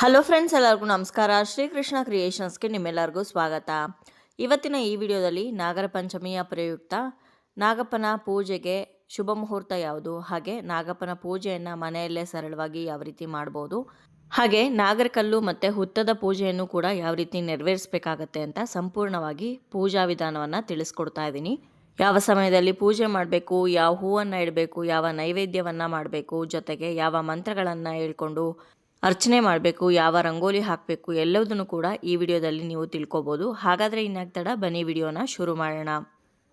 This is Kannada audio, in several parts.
ಹಲೋ ಫ್ರೆಂಡ್ಸ್ ಎಲ್ಲರಿಗೂ ನಮಸ್ಕಾರ. ಶ್ರೀಕೃಷ್ಣ ಕ್ರಿಯೇಷನ್ಸ್ಗೆ ನಿಮ್ಮೆಲ್ಲರಿಗೂ ಸ್ವಾಗತ. ಇವತ್ತಿನ ಈ ವಿಡಿಯೋದಲ್ಲಿ ನಾಗರ ಪಂಚಮಿಯ ಪ್ರಯುಕ್ತ ನಾಗಪ್ಪನ ಪೂಜೆಗೆ ಶುಭ ಮುಹೂರ್ತ ಯಾವುದು? ಹಾಗೆ ನಾಗಪ್ಪನ ಪೂಜೆಯನ್ನು ಮನೆಯಲ್ಲೇ ಸರಳವಾಗಿ ಯಾವ ರೀತಿ ಮಾಡ್ಬೋದು? ಹಾಗೆ ನಾಗರಕಲ್ಲು ಮತ್ತು ಹುತ್ತದ ಪೂಜೆಯನ್ನು ಕೂಡ ಯಾವ ರೀತಿ ನೆರವೇರಿಸಬೇಕಾಗತ್ತೆ ಅಂತ ಸಂಪೂರ್ಣವಾಗಿ ಪೂಜಾ ವಿಧಾನವನ್ನು ತಿಳಿಸ್ಕೊಡ್ತಾ ಇದ್ದೀನಿ. ಯಾವ ಸಮಯದಲ್ಲಿ ಪೂಜೆ ಮಾಡಬೇಕು, ಯಾವ ಹೂವನ್ನು ಇಡಬೇಕು, ಯಾವ ನೈವೇದ್ಯವನ್ನು ಮಾಡಬೇಕು, ಜೊತೆಗೆ ಯಾವ ಮಂತ್ರಗಳನ್ನು ಹೇಳ್ಕೊಂಡು ಅರ್ಚನೆ ಮಾಡಬೇಕು, ಯಾವ ರಂಗೋಲಿ ಹಾಕಬೇಕು ಎಲ್ಲದನ್ನು ಕೂಡ ಈ ವಿಡಿಯೋದಲ್ಲಿ ನೀವು ತಿಳ್ಕೊಬೋದು. ಹಾಗಾದರೆ ಇನ್ನಾಗ್ತಡ ತಡ? ಬನ್ನಿ ವಿಡಿಯೋನ ಶುರು ಮಾಡೋಣ.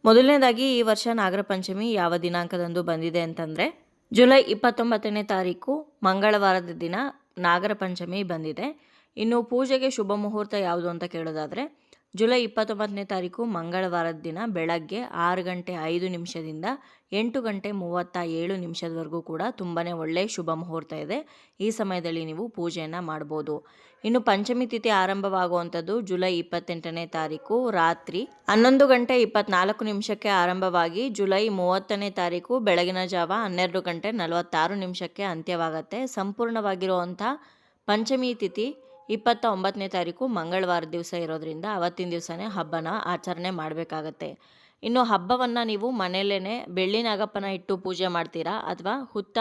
ಮೊದಲನೇದಾಗಿ, ಈ ವರ್ಷ ನಾಗರ ಪಂಚಮಿ ಯಾವ ದಿನಾಂಕದಂದು ಬಂದಿದೆ ಅಂತಂದರೆ, ಜುಲೈ ಇಪ್ಪತ್ತೊಂಬತ್ತನೇ ತಾರೀಕು ಮಂಗಳವಾರದ ದಿನ ನಾಗರ ಪಂಚಮಿ ಬಂದಿದೆ. ಇನ್ನು ಪೂಜೆಗೆ ಶುಭ ಮುಹೂರ್ತ ಯಾವುದು ಅಂತ ಕೇಳೋದಾದರೆ ಜುಲೈ ಇಪ್ಪತ್ತೊಂಬತ್ತನೇ ತಾರೀಕು ಮಂಗಳವಾರದ ದಿನ ಬೆಳಗ್ಗೆ ಆರು ಗಂಟೆ ಐದು ನಿಮಿಷದಿಂದ ಎಂಟು ಗಂಟೆ ಮೂವತ್ತ ಏಳು ನಿಮಿಷದವರೆಗೂ ಕೂಡ ತುಂಬಾ ಒಳ್ಳೆಯ ಶುಭ ಮುಹೂರ್ತ ಇದೆ. ಈ ಸಮಯದಲ್ಲಿ ನೀವು ಪೂಜೆಯನ್ನು ಮಾಡ್ಬೋದು. ಇನ್ನು ಪಂಚಮಿ ತಿಥಿ ಆರಂಭವಾಗುವಂಥದ್ದು ಜುಲೈ ಇಪ್ಪತ್ತೆಂಟನೇ ತಾರೀಕು ರಾತ್ರಿ ಹನ್ನೊಂದು ಗಂಟೆ ಇಪ್ಪತ್ನಾಲ್ಕು ನಿಮಿಷಕ್ಕೆ ಆರಂಭವಾಗಿ ಜುಲೈ ಮೂವತ್ತನೇ ತಾರೀಕು ಬೆಳಗಿನ ಜಾವ ಹನ್ನೆರಡು ಗಂಟೆ ನಲವತ್ತಾರು ನಿಮಿಷಕ್ಕೆ ಅಂತ್ಯವಾಗತ್ತೆ. ಸಂಪೂರ್ಣವಾಗಿರುವಂಥ ಪಂಚಮಿ ತಿಥಿ ಇಪ್ಪತ್ತ ಒಂಬತ್ತನೇ ತಾರೀಕು ಮಂಗಳವಾರ ದಿವಸ ಇರೋದ್ರಿಂದ ಅವತ್ತಿನ ದಿವಸನೇ ಹಬ್ಬನ ಆಚರಣೆ ಮಾಡಬೇಕಾಗತ್ತೆ. ಇನ್ನು ಹಬ್ಬವನ್ನು ನೀವು ಮನೆಯಲ್ಲೇ ಬೆಳ್ಳಿ ನಾಗಪ್ಪನ ಇಟ್ಟು ಪೂಜೆ ಮಾಡ್ತೀರಾ ಅಥವಾ ಹುತ್ತ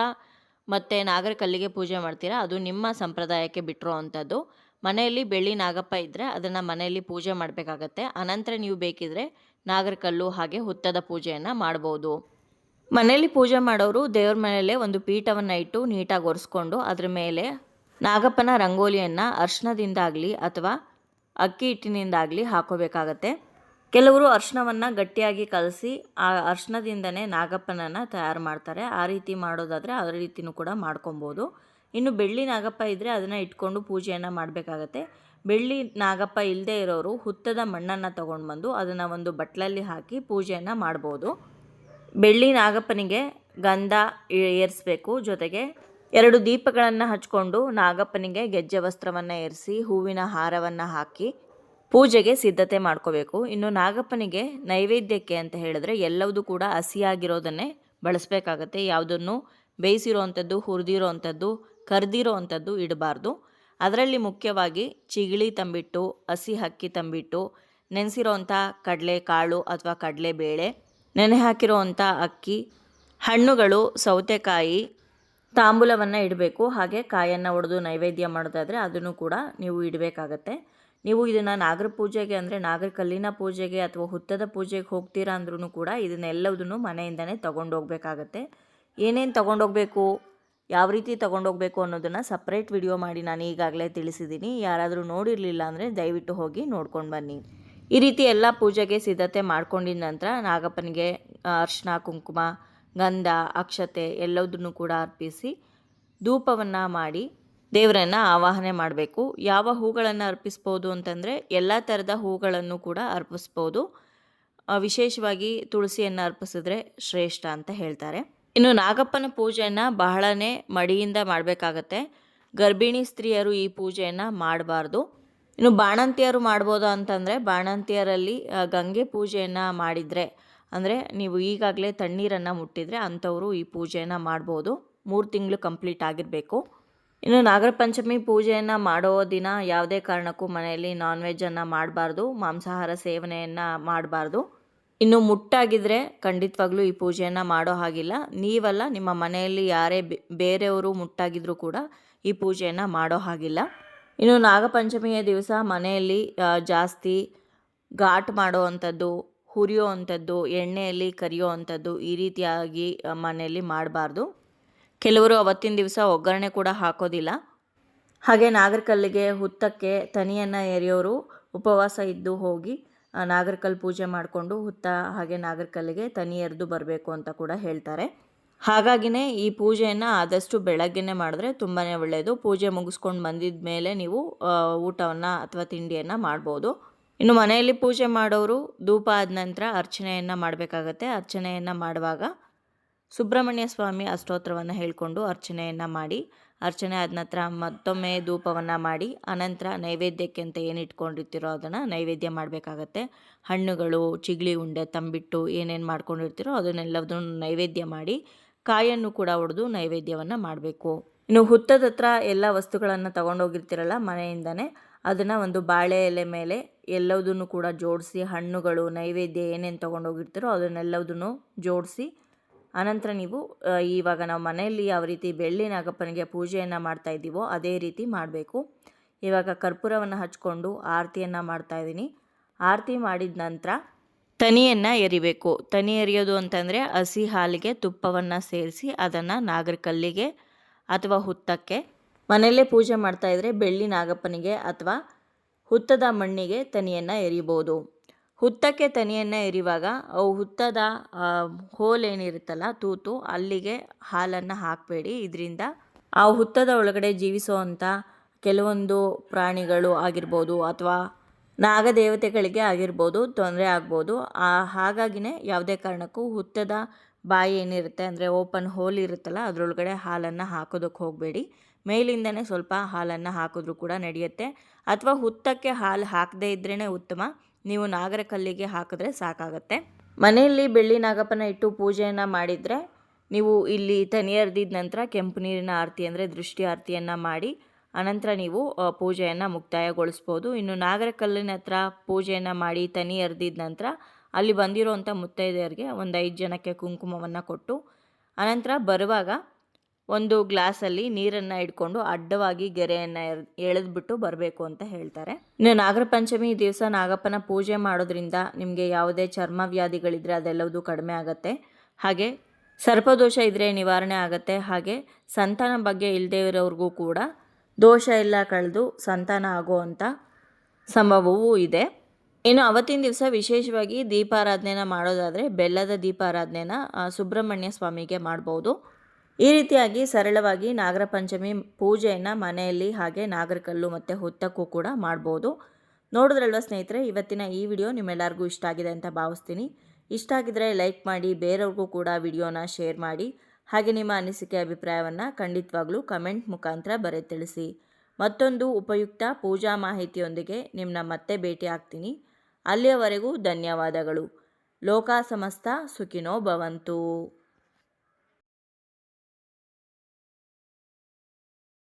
ಮತ್ತು ನಾಗರಕಲ್ಲಿಗೆ ಪೂಜೆ ಮಾಡ್ತೀರಾ? ಅದು ನಿಮ್ಮ ಸಂಪ್ರದಾಯಕ್ಕೆ ಬಿಟ್ಟಿರೋ ಅಂಥದ್ದು. ಮನೆಯಲ್ಲಿ ಬೆಳ್ಳಿ ನಾಗಪ್ಪ ಇದ್ದರೆ ಅದನ್ನು ಮನೆಯಲ್ಲಿ ಪೂಜೆ ಮಾಡಬೇಕಾಗತ್ತೆ. ಅನಂತರ ನೀವು ಬೇಕಿದ್ರೆ ನಾಗರಕಲ್ಲು ಹಾಗೆ ಹುತ್ತದ ಪೂಜೆಯನ್ನು ಮಾಡ್ಬೋದು. ಮನೆಯಲ್ಲಿ ಪೂಜೆ ಮಾಡೋರು ದೇವ್ರ ಮನೆಯಲ್ಲೇ ಒಂದು ಪೀಠವನ್ನು ಇಟ್ಟು ನೀಟಾಗಿ ಒರೆಸ್ಕೊಂಡು ಅದ್ರ ಮೇಲೆ ನಾಗಪ್ಪನ ರಂಗೋಲಿಯನ್ನು ಅರ್ಶನದಿಂದಾಗಲಿ ಅಥವಾ ಅಕ್ಕಿ ಹಿಟ್ಟಿನಿಂದಾಗಲಿ ಹಾಕೋಬೇಕಾಗತ್ತೆ. ಕೆಲವರು ಅರ್ಶನವನ್ನು ಗಟ್ಟಿಯಾಗಿ ಕಲಸಿ ಆ ಅರ್ಶನದಿಂದನೇ ನಾಗಪ್ಪನನ್ನು ತಯಾರು ಮಾಡ್ತಾರೆ. ಆ ರೀತಿ ಮಾಡೋದಾದರೆ ಆ ರೀತಿನೂ ಕೂಡ ಮಾಡ್ಕೊಬೋದು. ಇನ್ನು ಬೆಳ್ಳಿ ನಾಗಪ್ಪ ಇದ್ದರೆ ಅದನ್ನು ಇಟ್ಕೊಂಡು ಪೂಜೆಯನ್ನು ಮಾಡಬೇಕಾಗತ್ತೆ. ಬೆಳ್ಳಿ ನಾಗಪ್ಪ ಇಲ್ಲದೆ ಇರೋರು ಹುತ್ತದ ಮಣ್ಣನ್ನು ತೊಗೊಂಡು ಬಂದು ಅದನ್ನು ಒಂದು ಬಟ್ಲಲ್ಲಿ ಹಾಕಿ ಪೂಜೆಯನ್ನು ಮಾಡ್ಬೋದು. ಬೆಳ್ಳಿ ನಾಗಪ್ಪನಿಗೆ ಗಂಧ ಏರಿಸ್ಬೇಕು. ಜೊತೆಗೆ ಎರಡು ದೀಪಗಳನ್ನು ಹಚ್ಕೊಂಡು ನಾಗಪ್ಪನಿಗೆ ಗೆಜ್ಜೆ ವಸ್ತ್ರವನ್ನು ಎರಿಸಿ ಹೂವಿನ ಹಾರವನ್ನು ಹಾಕಿ ಪೂಜೆಗೆ ಸಿದ್ಧತೆ ಮಾಡ್ಕೋಬೇಕು. ಇನ್ನು ನಾಗಪ್ಪನಿಗೆ ನೈವೇದ್ಯಕ್ಕೆ ಅಂತ ಹೇಳಿದ್ರೆ ಎಲ್ಲವೂ ಕೂಡ ಹಸಿಯಾಗಿರೋದನ್ನೇ ಬಳಸಬೇಕಾಗತ್ತೆ. ಯಾವುದನ್ನು ಬೇಯಿಸಿರೋ ಅಂಥದ್ದು ಹುರಿದಿರೋ ಅಂಥದ್ದು ಕರ್ದಿರೋ ಅಂಥದ್ದು ಇಡಬಾರ್ದು. ಅದರಲ್ಲಿ ಮುಖ್ಯವಾಗಿ ಚಿಗಿಳಿ ತಂಬಿಟ್ಟು, ಹಸಿ ಹಕ್ಕಿ ತಂಬಿಟ್ಟು ನೆನೆಸಿರೋವಂಥ ಕಡಲೆ ಕಾಳು ಅಥವಾ ಕಡಲೆ ಬೇಳೆ ನೆನೆ ಹಾಕಿರೋವಂಥ ಅಕ್ಕಿ, ಹಣ್ಣುಗಳು, ಸೌತೆಕಾಯಿ ತಾಂಬೂಲವನ್ನು ಇಡಬೇಕು. ಹಾಗೆ ಕಾಯನ್ನು ಒಡೆದು ನೈವೇದ್ಯ ಮಾಡೋದಾದರೆ ಅದನ್ನು ಕೂಡ ನೀವು ಇಡಬೇಕಾಗತ್ತೆ. ನೀವು ಇದನ್ನು ನಾಗರ ಪೂಜೆಗೆ ಅಂದರೆ ನಾಗರ ಕಲ್ಲಿನ ಪೂಜೆಗೆ ಅಥವಾ ಹುತ್ತದ ಪೂಜೆಗೆ ಹೋಗ್ತೀರಾ ಅಂದ್ರೂ ಕೂಡ ಇದನ್ನೆಲ್ಲದನ್ನು ಮನೆಯಿಂದನೇ ತೊಗೊಂಡೋಗ್ಬೇಕಾಗತ್ತೆ. ಏನೇನು ತೊಗೊಂಡೋಗ್ಬೇಕು? ಯಾವ ರೀತಿ ತೊಗೊಂಡೋಗ್ಬೇಕು ಅನ್ನೋದನ್ನು ಸಪ್ರೇಟ್ ವಿಡಿಯೋ ಮಾಡಿ ನಾನು ಈಗಾಗಲೇ ತಿಳಿಸಿದ್ದೀನಿ. ಯಾರಾದರೂ ನೋಡಿರಲಿಲ್ಲ ಅಂದರೆ ದಯವಿಟ್ಟು ಹೋಗಿ ನೋಡ್ಕೊಂಡು ಬನ್ನಿ. ಈ ರೀತಿ ಎಲ್ಲ ಪೂಜೆಗೆ ಸಿದ್ಧತೆ ಮಾಡ್ಕೊಂಡಿದ್ದ ನಂತರ ನಾಗಪ್ಪನಿಗೆ ಅರ್ಶಿನ, ಕುಂಕುಮ ಗಂಧ, ಅಕ್ಷತೆ ಎಲ್ಲದನ್ನು ಕೂಡ ಅರ್ಪಿಸಿ ಧೂಪವನ್ನು ಮಾಡಿ ದೇವರನ್ನು ಆವಾಹನೆ ಮಾಡಬೇಕು. ಯಾವ ಹೂಗಳನ್ನು ಅರ್ಪಿಸ್ಬೋದು ಅಂತಂದರೆ ಎಲ್ಲ ಥರದ ಹೂಗಳನ್ನು ಕೂಡ ಅರ್ಪಿಸ್ಬೋದು. ವಿಶೇಷವಾಗಿ ತುಳಸಿಯನ್ನು ಅರ್ಪಿಸಿದ್ರೆ ಶ್ರೇಷ್ಠ ಅಂತ ಹೇಳ್ತಾರೆ. ಇನ್ನು ನಾಗಪ್ಪನ ಪೂಜೆಯನ್ನು ಬಹಳನೇ ಮಡಿಯಿಂದ ಮಾಡಬೇಕಾಗತ್ತೆ. ಗರ್ಭಿಣಿ ಸ್ತ್ರೀಯರು ಈ ಪೂಜೆಯನ್ನು ಮಾಡಬಾರ್ದು. ಇನ್ನು ಬಾಣಂತಿಯರು ಮಾಡ್ಬೋದು ಅಂತಂದರೆ ಬಾಣಂತಿಯರಲ್ಲಿ ಗಂಗೆ ಪೂಜೆಯನ್ನು ಮಾಡಿದರೆ ಅಂದರೆ ನೀವು ಈಗಾಗಲೇ ತಣ್ಣೀರನ್ನು ಮುಟ್ಟಿದರೆ ಅಂಥವರು ಈ ಪೂಜೆಯನ್ನು ಮಾಡ್ಬೋದು. ಮೂರು ತಿಂಗಳು ಕಂಪ್ಲೀಟ್ ಆಗಿರಬೇಕು. ಇನ್ನು ನಾಗರ ಪಂಚಮಿ ಪೂಜೆಯನ್ನು ಮಾಡೋ ದಿನ ಯಾವುದೇ ಕಾರಣಕ್ಕೂ ಮನೆಯಲ್ಲಿ ನಾನ್ ವೆಜ್ಜನ್ನು ಮಾಡಬಾರ್ದು. ಮಾಂಸಾಹಾರ ಸೇವನೆಯನ್ನು ಮಾಡಬಾರ್ದು. ಇನ್ನು ಮುಟ್ಟಾಗಿದ್ದರೆ ಖಂಡಿತವಾಗ್ಲೂ ಈ ಪೂಜೆಯನ್ನು ಮಾಡೋ ಹಾಗಿಲ್ಲ. ನೀವಲ್ಲ, ನಿಮ್ಮ ಮನೆಯಲ್ಲಿ ಯಾರೇ ಬೇರೆಯವರು ಮುಟ್ಟಾಗಿದ್ರೂ ಕೂಡ ಈ ಪೂಜೆಯನ್ನು ಮಾಡೋ ಹಾಗಿಲ್ಲ. ಇನ್ನು ನಾಗಪಂಚಮಿಯ ದಿವಸ ಮನೆಯಲ್ಲಿ ಜಾಸ್ತಿ ಘಾಟ್ ಮಾಡೋ ಅಂಥದ್ದು ಹುರಿಯೋ ಅಂಥದ್ದು ಎಣ್ಣೆಯಲ್ಲಿ ಕರಿಯೋ ಅಂಥದ್ದು ಈ ರೀತಿಯಾಗಿ ಮನೆಯಲ್ಲಿ ಮಾಡಬಾರ್ದು. ಕೆಲವರು ಅವತ್ತಿನ ದಿವಸ ಒಗ್ಗರಣೆ ಕೂಡ ಹಾಕೋದಿಲ್ಲ. ಹಾಗೆ ನಾಗರಕಲ್ಲಿಗೆ ಹುತ್ತಕ್ಕೆ ತನಿಯನ್ನು ಎರೆಯೋರು ಉಪವಾಸ ಇದ್ದು ಹೋಗಿ ನಾಗರಕಲ್ ಪೂಜೆ ಮಾಡಿಕೊಂಡು ಹುತ್ತ ಹಾಗೆ ನಾಗರಕಲ್ಲಿಗೆ ತನಿ ಎರೆದು ಬರಬೇಕು ಅಂತ ಕೂಡ ಹೇಳ್ತಾರೆ. ಹಾಗಾಗಿನೇ ಈ ಪೂಜೆಯನ್ನು ಆದಷ್ಟು ಬೆಳಗ್ಗೆನೇ ಮಾಡಿದ್ರೆ ತುಂಬಾ ಒಳ್ಳೆಯದು ಪೂಜೆ ಮುಗಿಸ್ಕೊಂಡು ಬಂದಿದ ಮೇಲೆ ನೀವು ಊಟವನ್ನು ಅಥವಾ ತಿಂಡಿಯನ್ನು ಮಾಡ್ಬೋದು. ಇನ್ನು ಮನೆಯಲ್ಲಿ ಪೂಜೆ ಮಾಡೋರು ಧೂಪ ಆದ ನಂತರ ಅರ್ಚನೆಯನ್ನು ಮಾಡಬೇಕಾಗತ್ತೆ. ಅರ್ಚನೆಯನ್ನು ಮಾಡುವಾಗ ಸುಬ್ರಹ್ಮಣ್ಯ ಸ್ವಾಮಿ ಅಷ್ಟೋತ್ರವನ್ನು ಹೇಳಿಕೊಂಡು ಅರ್ಚನೆಯನ್ನು ಮಾಡಿ, ಅರ್ಚನೆ ಆದ ನಂತರ ಮತ್ತೊಮ್ಮೆ ಧೂಪವನ್ನು ಮಾಡಿ, ಅನಂತರ ನೈವೇದ್ಯಕ್ಕೆ ಅಂತ ಏನು ಇಟ್ಕೊಂಡಿರ್ತೀರೋ ಅದನ್ನು ನೈವೇದ್ಯ ಮಾಡಬೇಕಾಗತ್ತೆ. ಹಣ್ಣುಗಳು ಚಿಗ್ಳಿ ಉಂಡೆ, ತಂಬಿಟ್ಟು ಏನೇನು ಮಾಡ್ಕೊಂಡಿರ್ತೀರೋ ಅದನ್ನೆಲ್ಲದನ್ನು ನೈವೇದ್ಯ ಮಾಡಿ ಕಾಯನ್ನು ಕೂಡ ಹೊಡೆದು ನೈವೇದ್ಯವನ್ನು ಮಾಡಬೇಕು. ಇನ್ನು ಹುತ್ತದ ಹತ್ರ ಎಲ್ಲ ವಸ್ತುಗಳನ್ನು ತಗೊಂಡೋಗಿರ್ತೀರಲ್ಲ ಮನೆಯಿಂದನೇ ಅದನ್ನು ಒಂದು ಬಾಳೆ ಎಲೆ ಮೇಲೆ ಎಲ್ಲದನ್ನು ಕೂಡ ಜೋಡಿಸಿ ಹಣ್ಣುಗಳು, ನೈವೇದ್ಯ ಏನೇನು ತೊಗೊಂಡೋಗಿರ್ತೀರೋ ಅದನ್ನೆಲ್ಲದನ್ನು ಜೋಡಿಸಿ ಆನಂತರ ನೀವು ಇವಾಗ ನಾವು ಮನೆಯಲ್ಲಿ ಯಾವ ರೀತಿ ಬೆಳ್ಳಿ ನಾಗಪ್ಪನಿಗೆ ಪೂಜೆಯನ್ನು ಮಾಡ್ತಾ ಇದ್ದೀವೋ ಅದೇ ರೀತಿ ಮಾಡಬೇಕು. ಇವಾಗ ಕರ್ಪೂರವನ್ನು ಹಚ್ಕೊಂಡು ಆರತಿಯನ್ನು ಮಾಡ್ತಾಯಿದ್ದೀನಿ ಆರತಿ ಮಾಡಿದ ನಂತರ ತನಿಯನ್ನು ಎರಿಬೇಕು. ತನಿ ಎರಿಯೋದು ಅಂತಂದರೆ ಹಸಿ ಹಾಲಿಗೆ ತುಪ್ಪವನ್ನು ಸೇರಿಸಿ ಅದನ್ನು ನಾಗರಕಲ್ಲಿಗೆ ಅಥವಾ ಹುತ್ತಕ್ಕೆ ಮನೆಯಲ್ಲೇ ಪೂಜೆ ಮಾಡ್ತಾ ಇದ್ರೆ ಬೆಳ್ಳಿ ನಾಗಪ್ಪನಿಗೆ ಅಥವಾ ಹುತ್ತದ ಮಣ್ಣಿಗೆ ತನಿಯನ್ನು ಎರಿಬೋದು. ಹುತ್ತಕ್ಕೆ ತನಿಯನ್ನು ಎರಿವಾಗ ಅವು ಹುತ್ತದ ಹೋಲ್ ಏನಿರುತ್ತಲ್ಲ ತೂತು ಅಲ್ಲಿಗೆ ಹಾಲನ್ನು ಹಾಕಬೇಡಿ. ಇದರಿಂದ ಆ ಹುತ್ತದ ಒಳಗಡೆ ಜೀವಿಸುವಂಥ ಕೆಲವೊಂದು ಪ್ರಾಣಿಗಳು ಆಗಿರ್ಬೋದು ಅಥವಾ ನಾಗದೇವತೆಗಳಿಗೆ ಆಗಿರ್ಬೋದು ತೊಂದರೆ ಆಗ್ಬೋದು. ಆ, ಹಾಗಾಗಿನೇ ಯಾವುದೇ ಕಾರಣಕ್ಕೂ ಹುತ್ತದ ಬಾಯಿ ಏನಿರುತ್ತೆ ಅಂದರೆ ಓಪನ್ ಹೋಲ್ ಇರುತ್ತಲ್ಲ ಅದರೊಳಗಡೆ ಹಾಲನ್ನು ಹಾಕೋದಕ್ಕೆ ಹೋಗಬೇಡಿ. ಮೇಲಿಂದನೇ ಸ್ವಲ್ಪ ಹಾಲನ್ನು ಹಾಕಿದ್ರೂ ಕೂಡ ನಡೆಯುತ್ತೆ. ಅಥವಾ ಹುತ್ತಕ್ಕೆ ಹಾಲು ಹಾಕದೇ ಇದ್ರೇ ಉತ್ತಮ. ನೀವು ನಾಗರಕಲ್ಲಿಗೆ ಹಾಕಿದ್ರೆ ಸಾಕಾಗತ್ತೆ. ಮನೆಯಲ್ಲಿ ಬೆಳ್ಳಿ ನಾಗಪ್ಪನ ಇಟ್ಟು ಪೂಜೆಯನ್ನು ಮಾಡಿದರೆ ನೀವು ಇಲ್ಲಿ ತನಿ ಅರ್ದಿದ ನಂತರ ಕೆಂಪು ನೀರಿನ ಆರತಿ ಅಂದರೆ ದೃಷ್ಟಿ ಆರತಿಯನ್ನು ಮಾಡಿ, ಅನಂತರ ನೀವು ಪೂಜೆಯನ್ನು ಮುಕ್ತಾಯಗೊಳಿಸ್ಬೋದು. ಇನ್ನು ನಾಗರಕಲ್ಲಿನ ಹತ್ರ ಪೂಜೆಯನ್ನು ಮಾಡಿ ತನಿ ಅರ್ದಿದ ನಂತರ ಅಲ್ಲಿ ಬಂದಿರೋವಂಥ ಮುತ್ತೈದೆಯರಿಗೆ ಒಂದು ಐದು ಜನಕ್ಕೆ ಕುಂಕುಮವನ್ನು ಕೊಟ್ಟು, ಅನಂತರ ಬರುವಾಗ ಒಂದು ಗ್ಲಾಸಲ್ಲಿ ನೀರನ್ನು ಇಟ್ಕೊಂಡು ಅಡ್ಡವಾಗಿ ಗೆರೆಯನ್ನು ಎಳೆದ್ಬಿಟ್ಟು ಬರಬೇಕು ಅಂತ ಹೇಳ್ತಾರೆ. ಇನ್ನು ನಾಗರ ಪಂಚಮಿ ದಿವಸ ನಾಗಪ್ಪನ ಪೂಜೆ ಮಾಡೋದ್ರಿಂದ ನಿಮಗೆ ಯಾವುದೇ ಚರ್ಮ ವ್ಯಾಧಿಗಳಿದ್ರೆ ಅದೆಲ್ಲವೂ ಕಡಿಮೆ ಆಗುತ್ತೆ. ಹಾಗೆ ಸರ್ಪದೋಷ ಇದ್ದರೆ ನಿವಾರಣೆ ಆಗುತ್ತೆ. ಹಾಗೆ ಸಂತಾನ ಬಗ್ಗೆ ಇಲ್ಲದೇ ಇರೋರಿಗೂ ಕೂಡ ದೋಷ ಎಲ್ಲ ಕಳೆದು ಸಂತಾನ ಆಗುವಂಥ ಸಂಭವವೂ ಇದೆ. ಇನ್ನು ಅವತ್ತಿನ ದಿವಸ ವಿಶೇಷವಾಗಿ ದೀಪಾರಾಧನೆನ ಮಾಡೋದಾದರೆ ಬೆಲ್ಲದ ದೀಪಾರಾಧನೆನ ಸುಬ್ರಹ್ಮಣ್ಯ ಸ್ವಾಮಿಗೆ ಮಾಡ್ಬೋದು. ರೀತಿಯಾಗಿ ಸರಳವಾಗಿ ನಾಗರ ಪಂಚಮಿ ಪೂಜೆಯನ್ನು ಮನೆಯಲ್ಲಿ ಹಾಗೆ ನಾಗರಕಲ್ಲು ಮತ್ತು ಹುತ್ತಕ್ಕೂ ಕೂಡ ಮಾಡ್ಬೋದು. ನೋಡಿದ್ರಲ್ವ ಸ್ನೇಹಿತರೆ, ಇವತ್ತಿನ ಈ ವಿಡಿಯೋ ನಿಮ್ಮೆಲ್ಲರಿಗೂ ಇಷ್ಟ ಆಗಿದೆ ಅಂತ ಭಾವಿಸ್ತೀನಿ. ಇಷ್ಟ ಆಗಿದ್ರೆ ಲೈಕ್ ಮಾಡಿ, ಬೇರೆಯವ್ರಿಗೂ ಕೂಡ ವಿಡಿಯೋನ ಶೇರ್ ಮಾಡಿ. ಹಾಗೆ ನಿಮ್ಮ ಅನಿಸಿಕೆ, ಅಭಿಪ್ರಾಯವನ್ನು ಖಂಡಿತವಾಗ್ಲೂ ಕಮೆಂಟ್ ಮುಖಾಂತರ ಬರೆ ತಿಳಿಸಿ ಮತ್ತೊಂದು ಉಪಯುಕ್ತ ಪೂಜಾ ಮಾಹಿತಿಯೊಂದಿಗೆ ನಿಮ್ಮನ್ನ ಮತ್ತೆ ಭೇಟಿ ಆಗ್ತೀನಿ. ಅಲ್ಲಿಯವರೆಗೂ ಧನ್ಯವಾದಗಳು. ಲೋಕ ಸಮಸ್ತ ಸುಖಿನೋ ಭವಂತು.